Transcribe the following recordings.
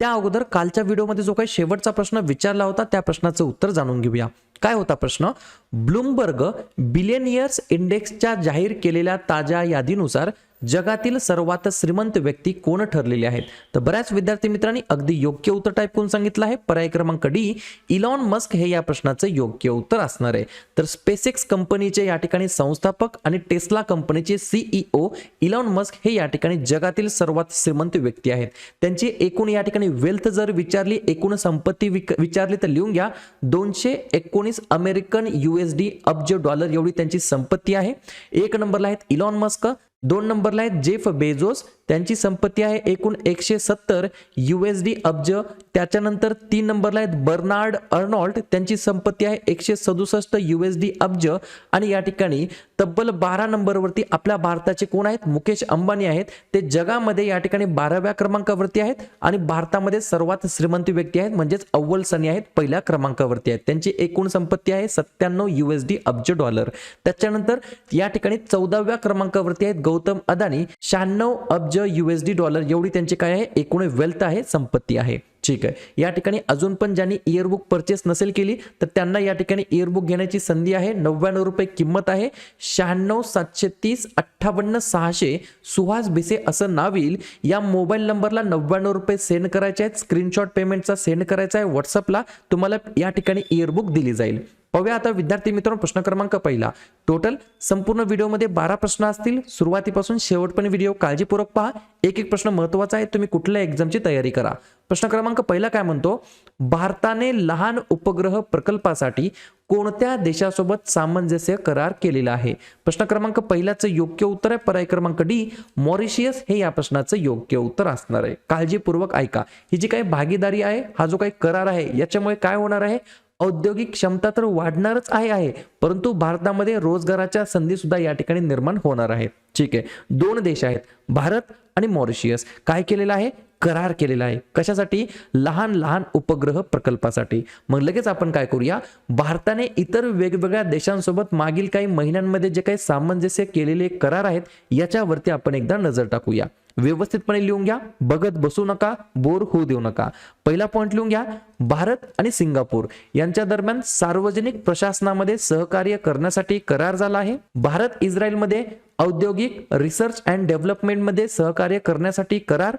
त्या अगोदर कालच्या व्हिडिओमध्ये जो काही शेवटचा प्रश्न विचारला होता त्या प्रश्नाचं उत्तर जाणून घेऊया. काय होता प्रश्न? ब्लूमबर्ग बिलियनियर्स इंडेक्सच्या जाहीर केलेल्या ताज्या यादीनुसार जगातील सर्वात श्रीमंत व्यक्ती कोण ठरलेले आहेत? तर बऱ्याच विद्यार्थी मित्रांनी अगदी योग्य उत्तर टाईप करून सांगितलं आहे. पर्याय क्रमांक डी इलॉन मस्क हे या प्रश्नाचं योग्य उत्तर असणार आहे. तर स्पेसेक्स कंपनीचे या ठिकाणी संस्थापक आणि टेस्ला कंपनीचे सीईओ इलॉन मस्क हे या ठिकाणी जगातील सर्वात श्रीमंत व्यक्ती आहेत. त्यांची एकूण या ठिकाणी वेल्थ जर विचारली एकूण संपत्ती विक- विचारली तर लिहून घ्या. दोनशे एकोणीस अमेरिकन युएसडी अब्ज डॉलर एवढी त्यांची संपत्ती आहे. एक नंबरला आहेत इलॉन मस्क दोन नंबरला आहेत जेफ बेझोस त्यांची संपत्ती आहे एकूण एकशे सत्तर डी अब्ज. त्याच्यानंतर तीन नंबरला आहेत बर्नार्ड अर्नॉल्ड. त्यांची संपत्ती आहे एकशे सदुसष्ट डी अब्ज. आणि या ठिकाणी तब्बल बारा नंबरवरती आपल्या भारताचे कोण आहेत? मुकेश अंबानी आहेत. ते जगामध्ये या ठिकाणी बाराव्या क्रमांकावरती आहेत. आणि भारतामध्ये सर्वात श्रीमंत व्यक्ती आहेत म्हणजेच अव्वल सनी आहेत पहिल्या क्रमांकावरती आहेत. त्यांची एकूण संपत्ती आहे सत्त्याण्णव डी अब्ज डॉलर. त्याच्यानंतर या ठिकाणी चौदाव्या क्रमांकावरती आहेत गौतम अदानी. शहाण्णव अब्ज युएसडी डॉलर एवढी त्यांची काय आहे? एकूण वेल्थ आहे संपत्ती आहे. ठीक आहे. या ठिकाणी अजून पण ज्यांनी इयरबुक परचेस नसेल केली तर त्यांना या ठिकाणी इयरबुक घेण्याची संधी आहे. नव्याण्णव रुपये किंमत आहे. शहाण्णव सातशे तीस अठ्ठावन्न सहाशे सुहास भिसे असं नाव येईल. या मोबाईल नंबरला नव्याण्णव रुपये सेंड करायचे आहेत. स्क्रीनशॉट पेमेंटचा सेंड करायचा आहे. व्हॉट्सअपला तुम्हाला या ठिकाणी इयरबुक दिली जाईल. पाहूया आता विद्यार्थी मित्रांनो प्रश्न क्रमांक पहिला. टोटल संपूर्ण व्हिडिओमध्ये बारा प्रश्न असतील. सुरुवातीपासून शेवटपर्यंत व्हिडिओ काळजीपूर्वक पहा. एक एक प्रश्न महत्त्वाचा आहे. तुम्ही कुठल्या एक्झामची तयारी करा. प्रश्न क्रमांक पहिला काय म्हणतो? भारताने लहान उपग्रह प्रकल्पासाठी कोणत्या देशासोबत सामंजस्य करार केलेला आहे? प्रश्न क्रमांक पहिल्याचं योग्य उत्तर आहे. पर्याय क्रमांक डी मॉरिशियस हे या प्रश्नाचं योग्य उत्तर असणार आहे. काळजीपूर्वक ऐका. ही जी काही भागीदारी आहे हा जो काही करार आहे याच्यामुळे काय होणार आहे? औद्योगिक क्षमता तर वाढणारच आहे आहे. परंतु भारतामध्ये रोजगाराच्या संधी सुद्धा या ठिकाणी निर्माण होणार आहे ठीक आहे. दोन देश आहेत. भारत आणि मॉरिशियस. काय केलेलं आहे? करार केलेला आहे. कशासाठी? लहान लहान उपग्रह प्रकल्पासाठी. मग लगेच आपण काय करूया? भारताने इतर वेगवेगळ्या देशांसोबत मागील काही महिन्यांमध्ये जे काही सामंजस्य केलेले करार आहेत याच्यावरती आपण एकदा नजर टाकूया. व्यवस्थितपणे लिहून घ्या. बघत बसू नका बोर होऊ देऊ नका. पहिला पॉईंट लिहून घ्या. भारत आणि सिंगापूर यांच्या दरम्यान सार्वजनिक प्रशासनामध्ये सहकार्य करण्यासाठी करार झाला आहे. भारत इस्रायलमध्ये औद्योगिक रिसर्च अँड डेव्हलपमेंटमध्ये सहकार्य करण्यासाठी करार.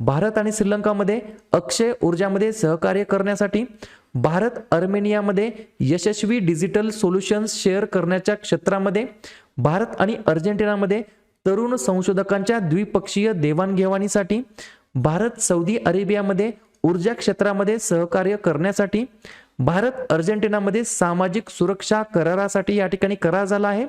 भारत आणि श्रीलंकामध्ये अक्षय ऊर्जामध्ये सहकार्य करण्यासाठी. भारत अर्मेनियामध्ये यशस्वी डिजिटल सोल्युशन्स शेअर करण्याच्या क्षेत्रामध्ये. भारत आणि अर्जेंटिनामध्ये तरुण संशोधकांच्या द्विपक्षीय देवाणघेवाणीसाठी भारत सौदी अरेबियामध्ये ऊर्जा क्षेत्रामध्ये सहकार्य करण्यासाठी भारत अर्जेंटिनामध्ये सामाजिक सुरक्षा करारासाठी या ठिकाणी करार झाला आहे.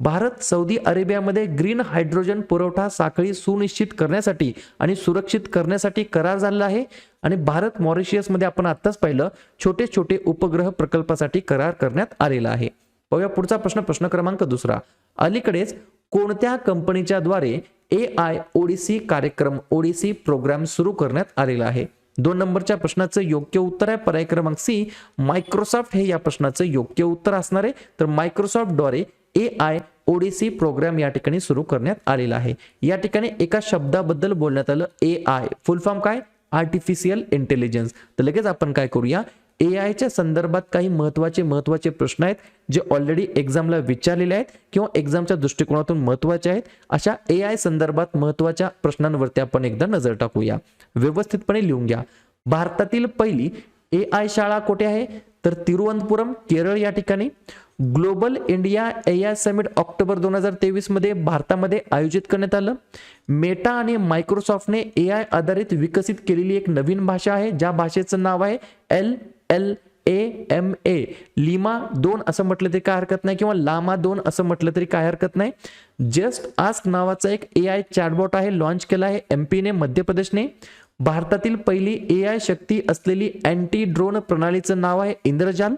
भारत सौदी अरेबियामध्ये ग्रीन हायड्रोजन पुरवठा साखळी सुनिश्चित करण्यासाठी आणि सुरक्षित करण्यासाठी करार झालेला आहे आणि भारत मॉरिशियसमध्ये आपण आत्ताच पाहिलं छोटे छोटे उपग्रह प्रकल्पासाठी करार करण्यात आलेला आहे. पाहूया पुढचा प्रश्न प्रश्न क्रमांक दुसरा. अलीकडेच कोणत्या कंपनीच्या द्वारे ए आय ओडिसी कार्यक्रम ओडिसी प्रोग्राम सुरू करण्यात आलेला आहे? दोन नंबरच्या प्रश्नाचं योग्य उत्तर आहे. पर्याय क्रमांक सी मायक्रोसॉफ्ट हे या प्रश्नाचं योग्य उत्तर असणार आहे. तर मायक्रोसॉफ्टद्वारे ए आय ओडिसी प्रोग्राम या ठिकाणी सुरू करण्यात आलेला आहे. या ठिकाणी एका शब्दाबद्दल बोलण्यात आलं ए आय. फुल फॉर्म काय? Artificial intelligence. तर लगेच आपण काय करूया? ए आयच्या संदर्भात काही महत्त्वाचे महत्त्वाचे प्रश्न आहेत जे ऑलरेडी एक्झामला विचारलेले आहेत किंवा एक्झामच्या दृष्टिकोनातून महत्त्वाचे आहेत. अशा ए आय संदर्भात महत्त्वाच्या प्रश्नांवरती आपण एकदा नजर टाकूया. व्यवस्थितपणे लिहून घ्या. भारतातील पहिली ए आय शाळा कुठे आहे? तर तिरुवनंतपुरम केरळ या ठिकाणी. Global India A I summit October दोन हजार तेवीसमध्ये भारतामध्ये आयोजित करण्यात आलं. मेटा आणि मायक्रोसॉफ्टने ए आय आधारित विकसित केलेली एक नवीन भाषा आहे ज्या भाषेचं नाव आहे L L A M A llama दोन असं म्हटलं तरी काय हरकत नाही किंवा लामा दोन असं म्हटलं तरी काय हरकत नाही. जस्ट आस्क नावाचा एक ए आय चॅटबॉट आहे लॉन्च केला आहे एम पीने मध्य प्रदेशने. भारतातील पहिली ए आय शक्ती असलेली अँटी ड्रोन प्रणालीचं नाव आहे इंद्रजाल.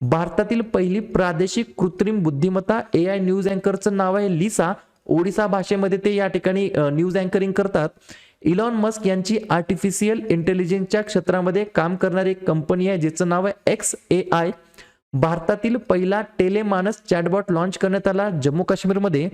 भारतातील पहिली प्रादेशिक कृत्रिम बुद्धिमत्ता ए आय न्यूज अँकरचं नाव आहे लिसा ओडिसा भाषेमध्ये ते या ठिकाणी न्यूज अँकरिंग करतात. इलॉन मस्क यांची आर्टिफिशियल इंटेलिजन्सच्या क्षेत्रामध्ये काम करणारी एक कंपनी आहे जिचं नाव आहे एक्स ए आय भारतातील पहिला टेलेमानस चॅटबॉट लॉन्च करण्यात आला जम्मू काश्मीरमध्ये.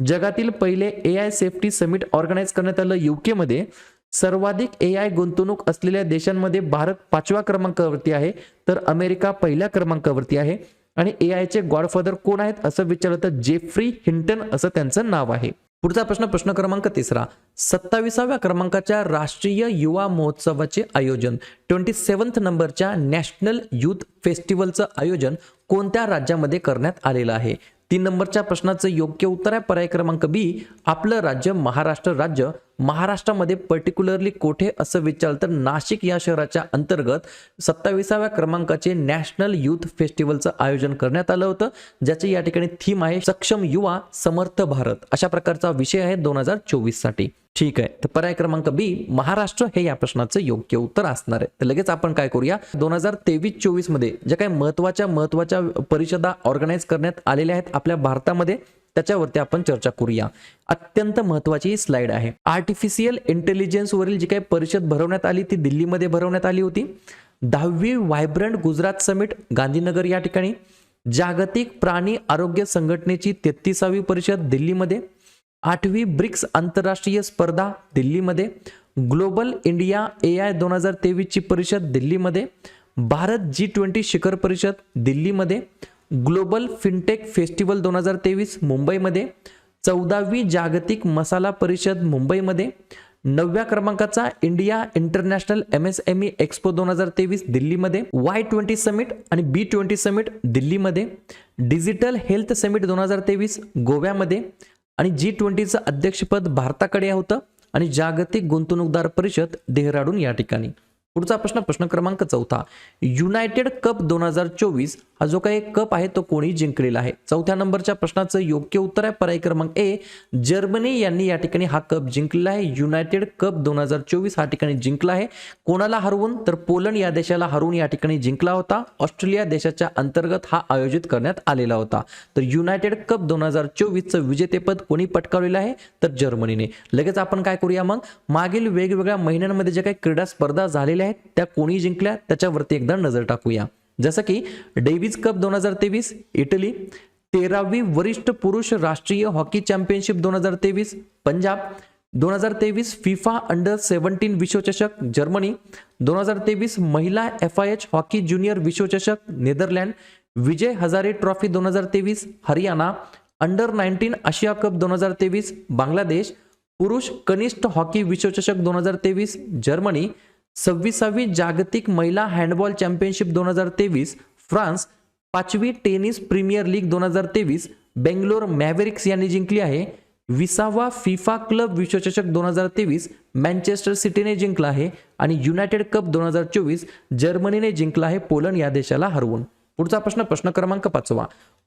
जगातील पहिले A I safety summit organise करण्यात आलं युकेमध्ये सर्वाधिक ए आय गुंतवणूक असलेल्या देशांमध्ये भारत पाचव्या क्रमांकावरती आहे तर अमेरिका पहिल्या क्रमांकावरती आहे. आणि ए आयचे गॉडफादर कोण आहेत असं विचारलं तर जेफ्री हिंटन असं त्यांचं नाव आहे. पुढचा प्रश्न प्रश्न क्रमांक तिसरा. सत्ताविसाव्या क्रमांकाच्या राष्ट्रीय युवा महोत्सवाचे आयोजन. ट्वेंटी सेवन्थ नंबरच्या नॅशनल युथ फेस्टिवलचं आयोजन कोणत्या राज्यामध्ये करण्यात आलेलं आहे? तीन नंबरच्या प्रश्नाचं योग्य उत्तर आहे. पर्याय क्रमांक बी आपलं राज्य महाराष्ट्र राज्य. महाराष्ट्रामध्ये पर्टिक्युलरली कोठे असं विचारलं तर नाशिक या शहराच्या अंतर्गत सत्ताविसाव्या क्रमांकाचे नॅशनल युथ फेस्टिवलचं आयोजन करण्यात आलं होतं ज्याचे या ठिकाणी थीम आहे सक्षम युवा समर्थ भारत. अशा प्रकारचा विषय आहे दोन हजार चोवीससाठी ठीक आहे तर पर्याय क्रमांक बी महाराष्ट्र हे या प्रश्नाचं योग्य उत्तर असणार आहे. तर लगेच आपण काय करूया? दोन हजार तेवीस चोवीसमध्ये ज्या काही महत्त्वाच्या महत्त्वाच्या परिषदा ऑर्गनाईज करण्यात आलेल्या आहेत आपल्या भारतामध्ये त्याच्यावरती आपण चर्चा करूया. अत्यंत महत्वाची स्लाइड आहे. आर्टिफिशियल इंटेलिजन्सवरील जी काही परिषद भरवण्यात आली ती दिल्लीमध्ये भरवण्यात आली होती. दहावी व्हायब्रंट गुजरात समिट गांधीनगर या ठिकाणी. जागतिक प्राणी आरोग्य संघटनेची तेहतीसावी परिषद दिल्लीमध्ये. आठवी ब्रिक्स आंतरराष्ट्रीय स्पर्धा दिल्लीमध्ये. ग्लोबल इंडिया ए आय दोन हजार तेवीसची परिषद दिल्लीमध्ये. भारत जी ट्वेंटी शिखर परिषद दिल्लीमध्ये. ग्लोबल फिनटेक फेस्टिवल दोन हजार तेवीस मुंबईमध्ये चौदावी जागतिक मसाला परिषद मुंबईमध्ये नवव्या क्रमांकाचा India international M S M E expo दोन हजार तेवीस दिल्लीमध्ये वाय ट्वेंटी समिट आणि बी ट्वेंटी समिट दिल्लीमध्ये डिजिटल हेल्थ समिट दोन हजार तेवीस गोव्यामध्ये आणि जी ट्वेंटीचं अध्यक्षपद भारताकडे होतं आणि जागतिक गुंतवणूकदार परिषद देहराडून या ठिकाणी. पुढचा प्रश्न प्रश्न क्रमांक चौथा. युनायटेड कप दोन हजार चोवीस हा जो काही कप आहे तो कोणी जिंकलेला आहे? चौथ्या नंबरच्या प्रश्नाचं योग्य उत्तर आहे. पर्याय क्रमांक ए जर्मनी यांनी या ठिकाणी हा कप जिंकलेला आहे. युनायटेड कप दोन हजार चोवीस हा ठिकाणी जिंकला आहे. कोणाला हरवून? तर पोलंड या देशाला हरवून या ठिकाणी जिंकला होता. ऑस्ट्रेलिया देशाच्या अंतर्गत हा आयोजित करण्यात आलेला होता. तर युनायटेड कप दोन हजार चोवीसचं विजेतेपद कोणी पटकावलेलं आहे? तर जर्मनीने. लगेच आपण काय करूया मग? मागील वेगवेगळ्या महिन्यांमध्ये ज्या काही क्रीडा स्पर्धा झालेल्या आहेत त्या कोणी जिंकल्या त्याच्यावरती एकदा नजर टाकूया. जसं की डेव्हिस कप दोन हजार तेवीस इटली तेरावी वरिष्ठ पुरुष राष्ट्रीय हॉकी चॅम्पियनशिप दोन हजार तेवीस पंजाब दोन हजार तेवीस फिफा अंडर सेव्हन्टीन विश्वचषक जर्मनी दोन हजार तेवीस महिला F I H hockey junior विश्वचषक नेदरलँड विजय हजारे ट्रॉफी दोन हजार तेवीस हरियाणा अंडर नाईन्टीन आशिया कप दोन हजार तेवीस बांगलादेश पुरुष कनिष्ठ हॉकी विश्वचषक दोन हजार तेवीस जर्मनी सव्वीसावी जागतिक महिला हँडबॉल चॅम्पियनशिप दोन हजार तेवीस फ्रान्स पाचवी टेनिस प्रीमियर लीग दोन हजार तेवीस बेंगलोर मॅव्हेरिक्स यांनी जिंकली आहे. विसावा फिफा क्लब विश्वचषक दोन हजार तेवीस मँचेस्टर सिटीने जिंकला आहे आणि युनायटेड कप दोन हजार चोवीस जर्मनीने जिंकला आहे पोलंड या देशाला हरवून. पुढचा प्रश्न प्रश्न क्रमांक पाचवा.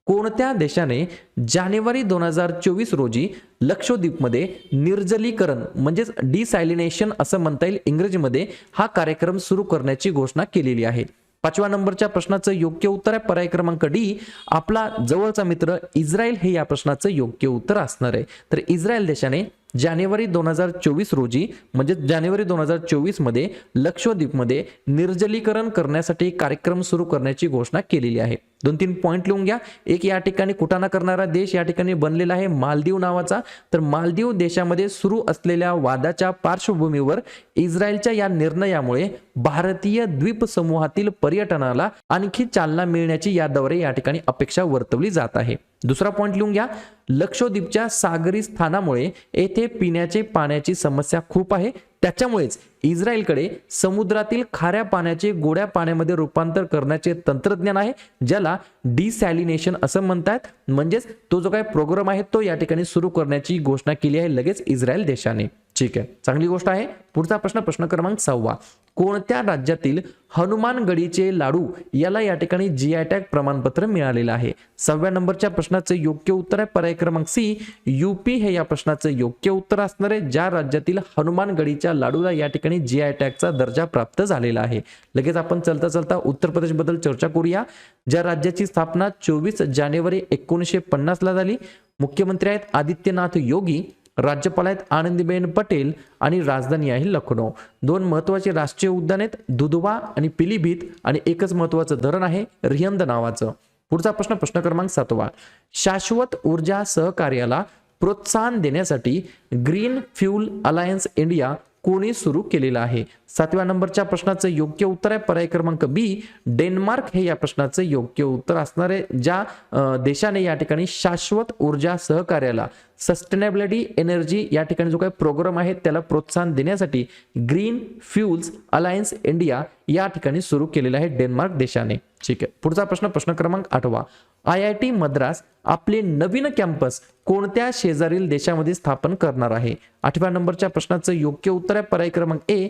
कोणत्या देशाने जानेवारी दोन हजार चोवीस रोजी लक्षद्वीपमध्ये निर्जलीकरण म्हणजेच डिसायलिनेशन असं म्हणता येईल इंग्रजीमध्ये हा कार्यक्रम सुरू करण्याची घोषणा केलेली आहे? पाचव्या नंबरच्या प्रश्नाचं योग्य उत्तर आहे. पर्याय क्रमांक डी आपला जवळचा मित्र इस्रायल हे या प्रश्नाचं योग्य उत्तर असणार आहे. तर इस्रायल देशाने जानेवारी दोन हजार चोवीस रोजी म्हणजे जानेवारी दोन हजार चोवीसमध्ये लक्षद्वीपमध्ये निर्जलीकरण करण्यासाठी कार्यक्रम सुरू करण्याची घोषणा केलेली आहे. दोन तीन पॉईंट लिहून घ्या. एक या ठिकाणी कुटाणा करणारा देश या ठिकाणी बनलेला आहे मालदीव नावाचा. तर मालदीव देशामध्ये सुरू असलेल्या वादाच्या पार्श्वभूमीवर इस्रायलच्या या निर्णयामुळे भारतीय द्वीप समूहातील पर्यटनाला आणखी चालना मिळण्याची याद्वारे या ठिकाणी अपेक्षा वर्तवली जात आहे. दुसरा पॉईंट लिहून घ्या. लक्षद्वीपच्या सागरी स्थानामुळे येथे पिण्याचे पाण्याची समस्या खूप आहे. त्याच्यामुळेच इस्रायलकडे समुद्रातील खाऱ्या पाण्याचे गोड्या पाण्यामध्ये रूपांतर करण्याचे तंत्रज्ञान आहे ज्याला डिसॅलिनेशन असं म्हणतात. म्हणजेच तो जो काही प्रोग्राम आहे तो या ठिकाणी सुरू करण्याची घोषणा केली आहे लगेच इस्रायल देशाने. ठीक आहे. चांगली गोष्ट आहे. पुढचा प्रश्न प्रश्न क्रमांक सहावा. कोणत्या राज्यातील हनुमानगडीचे लाडू याला या ठिकाणी जी आय टॅग प्रमाणपत्र मिळालेलं आहे? सहाव्या नंबरच्या प्रश्नाचं योग्य उत्तर आहे. पर्याय क्रमांक सी युपी हे या प्रश्नाचं योग्य उत्तर असणार आहे. ज्या राज्यातील हनुमानगडीच्या लाडूला या ठिकाणी जी आय टॅगचा दर्जा प्राप्त झालेला आहे. लगेच आपण चलता चलता उत्तर प्रदेशबद्दल चर्चा करूया. ज्या राज्याची स्थापना चोवीस जानेवारी एकोणीसशे पन्नासला झाली मुख्यमंत्री आहेत आदित्यनाथ योगी. राज्यपाल आहेत आनंदीबेन पटेल आणि राजधानी आहे लखनौ. दोन महत्त्वाचे राष्ट्रीय उद्यान आहेत दुधवा आणि पिलीभीत आणि एकच महत्वाचं धरण आहे रिहंद नावाचं. पुढचा प्रश्न प्रश्न क्रमांक सातवा. शाश्वत ऊर्जा सहकार्याला प्रोत्साहन देण्यासाठी ग्रीन फ्यूल अलायन्स इंडिया कोणी सुरू केलेला आहे? सातव्या नंबरच्या प्रश्नाचं योग्य उत्तर आहे. पर्याय क्रमांक बी डेन्मार्क हे या प्रश्नाचं योग्य उत्तर असणार आहे ज्या देशाने या ठिकाणी शाश्वत ऊर्जा सहकार्याला सस्टेनेबिलिटी एनर्जी या ठिकाणी जो काही प्रोग्राम आहे त्याला प्रोत्साहन देण्यासाठी ग्रीन फ्युल्स अलायन्स इंडिया या ठिकाणी सुरू केलेला आहे डेन्मार्क देशाने. ठीक आहे. पुढचा प्रश्न प्रश्न क्रमांक आठवा. आय आय टी मद्रास आपले नवीन कॅम्पस कोणत्या शेजारील देशामध्ये स्थापन करणार आहे? आठव्या नंबरच्या प्रश्नाचं योग्य उत्तर आहे. पर्याय क्रमांक ए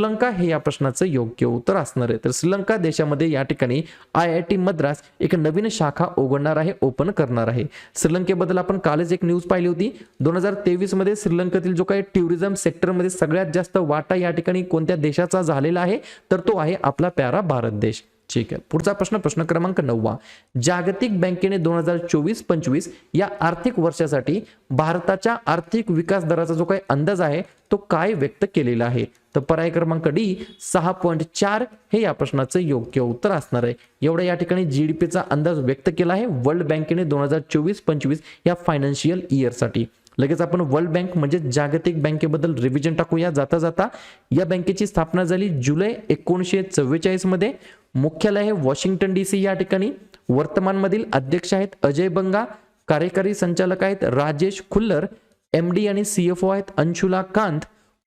श्रीलंका हे या प्रश्नाचं योग्य उत्तर असणार आहे. तर श्रीलंका देशामध्ये या ठिकाणी आय आय टी मद्रास एक नवीन शाखा उघडणार आहे ओपन करणार आहे. श्रीलंकेबद्दल आपण कालच एक न्यूज पाहिली होती. दोन हजार तेवीसमध्ये श्रीलंकेतील जो काही टुरिझम सेक्टरमध्ये सगळ्यात जास्त वाटा या ठिकाणी कोणत्या देशाचा झालेला आहे तर तो आहे आपला प्यारा भारत देश. ठीक आहे. पुढचा प्रश्न प्रश्न क्रमांक नववा. जागतिक बँकेने दोन हजार चोवीस पंचवीस या आर्थिक वर्षासाठी भारताच्या आर्थिक विकास दराचा जो काही अंदाज आहे तो काय व्यक्त केलेला आहे? तर पर्याय क्रमांक डी सहा पॉईंट चार हे या प्रश्नाचं योग्य उत्तर असणार आहे. एवढा या ठिकाणी जीडीपीचा अंदाज व्यक्त केला आहे वर्ल्ड बँकेने दोन हजार चोवीस पंचवीस या फायनान्शियल इयरसाठी लगेच आपण वर्ल्ड बँक म्हणजे जागतिक बँकेबद्दल रिव्हिजन टाकूया. जाता जाता या बँकेची स्थापना झाली जुलै एकोणीसशे चव्वेचाळीसमध्ये. मुख्यालय आहे वॉशिंग्टन डी सी या ठिकाणी. वर्तमानमधील अध्यक्ष आहेत अजय बंगा कार्यकारी संचालक आहेत राजेश खुल्लर एम डी आणि सीएफओ आहेत अंशुला कांत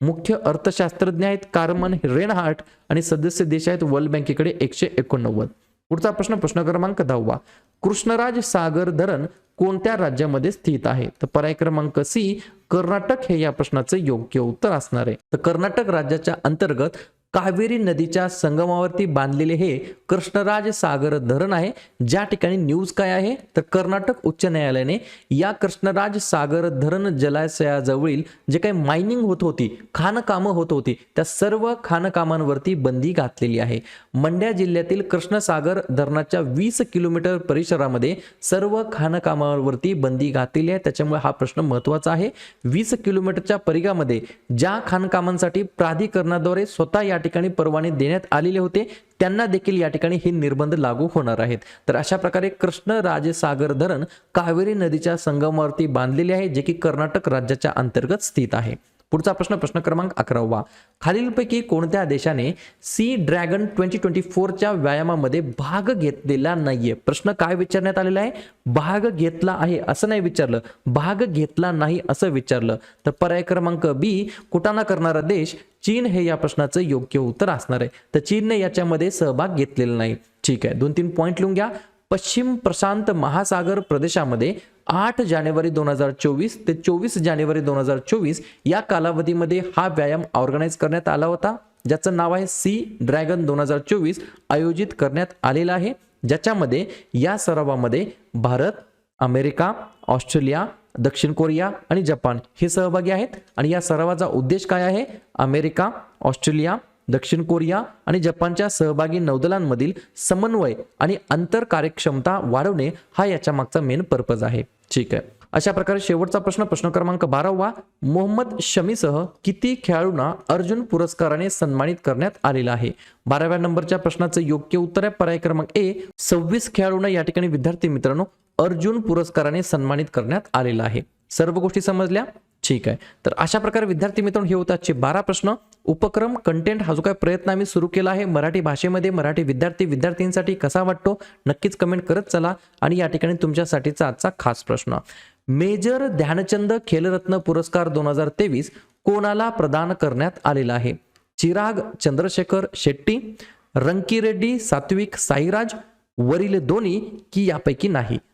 मुख्य अर्थशास्त्रज्ञ आहेत कार्मन रेनहार्ट आणि सदस्य देश आहेत वर्ल्ड बँकेकडे एकशे एकोणनव्वद. पुढचा प्रश्न प्रश्न क्रमांक दहावा. कृष्णराज सागर धरण कोणत्या राज्यामध्ये स्थित आहे? तर पर्याय क्रमांक सी कर्नाटक हे या प्रश्नाचं योग्य उत्तर असणार आहे. तर कर्नाटक राज्याच्या अंतर्गत कावेरी नदीच्या संगमावरती बांधलेले हे कृष्णराज सागर धरण आहे. ज्या ठिकाणी न्यूज काय आहे? तर कर्नाटक उच्च न्यायालयाने या कृष्णराज सागर धरण जलाशयाजवळील जे काही मायनिंग होत होती खाणकामं होत होती त्या सर्व खाणकामांवरती बंदी घातलेली आहे. मंड्या जिल्ह्यातील कृष्णसागर धरणाच्या वीस किलोमीटर परिसरामध्ये सर्व खाणकामांवरती बंदी घातलेली आहे. त्याच्यामुळे हा प्रश्न महत्त्वाचा आहे. वीस किलोमीटरच्या परिघामध्ये ज्या खाणकामांसाठी प्राधिकरणाद्वारे स्वतः या ठिकाणी परवाने देण्यात आलेले होते त्यांना देखील या ठिकाणी हे निर्बंध लागू होणार आहेत. तर अशा प्रकारे कृष्णराजसागर धरण कावेरी नदीच्या संगमावरती बांधलेले आहे जे की कर्नाटक राज्याच्या अंतर्गत स्थित आहे. पुढचा प्रश्न प्रश्न क्रमांक अकरावा. खालीलपैकी कोणत्या देशाने सी ड्रॅगन ट्वेंटी ट्वेंटी फोरच्या व्यायामामध्ये भाग घेतलेला नाहीये? प्रश्न काय विचारण्यात आलेला आहे? भाग घेतला आहे असं नाही विचारलं. भाग घेतला नाही असं विचारलं. तर पर्याय क्रमांक बी कुटाणा करणारा देश चीन हे या प्रश्नाचं योग्य उत्तर असणार आहे. तर चीनने याच्यामध्ये सहभाग घेतलेला नाही. ठीक आहे. दोन तीन पॉईंट लिहून घ्या. पश्चिम प्रशांत महासागर प्रदेशामध्ये आठ जानेवारी दोन हजार चोवीस ते चोवीस जानेवारी दोन हजार चोवीस या कालावधीमध्ये हा व्यायाम ऑर्गनाईज करण्यात आला होता ज्याचं नाव आहे सी ड्रॅगन दोन हजार चोवीस आयोजित करण्यात आलेला आहे ज्याच्यामध्ये या सरावामध्ये भारत अमेरिका ऑस्ट्रेलिया दक्षिण कोरिया आणि जपान हे सहभागी आहेत. आणि या सरावाचा उद्देश काय आहे? अमेरिका ऑस्ट्रेलिया दक्षिण कोरिया आणि जपानच्या सहभागी नौदलांमधील समन्वय आणि अंतर कार्यक्षमता वाढवणे हा याच्या मागचा मेन पर्पज आहे. ठीक आहे. अशा प्रकारे शेवटचा प्रश्न प्रश्न क्रमांक बारावा मोहम्मद शमीसह किती खेळाडूंना अर्जुन पुरस्काराने सन्मानित करण्यात आलेला आहे? बाराव्या नंबरच्या प्रश्नाचं योग्य उत्तर आहे. पर्याय क्रमांक ए सव्वीस खेळाडूंना या ठिकाणी विद्यार्थी मित्रांनो अर्जुन पुरस्काराने सन्मानित करण्यात आलेला आहे. सर्व गोष्टी समजल्या? ठीक आहे. तर अशा प्रकारे विद्यार्थी मित्रांनो हे होत आजचे बारा प्रश्न. उपक्रम कंटेंट हा जो काही प्रयत्न आम्ही सुरू केला आहे मराठी भाषेमध्ये मराठी विद्यार्थी विद्यार्थ्यांसाठी कसा वाटतो नक्कीच कमेंट करत चला. आणि या ठिकाणी तुमच्यासाठीचा आजचा खास प्रश्न. मेजर ध्यानचंद खेलरत्न पुरस्कार दोन हजार तेवीस कोणाला प्रदान करण्यात आलेला आहे? चिराग चंद्रशेखर शेट्टी रंकी रेड्डी सात्विक साईराज वरील दोन्ही की यापैकी नाही?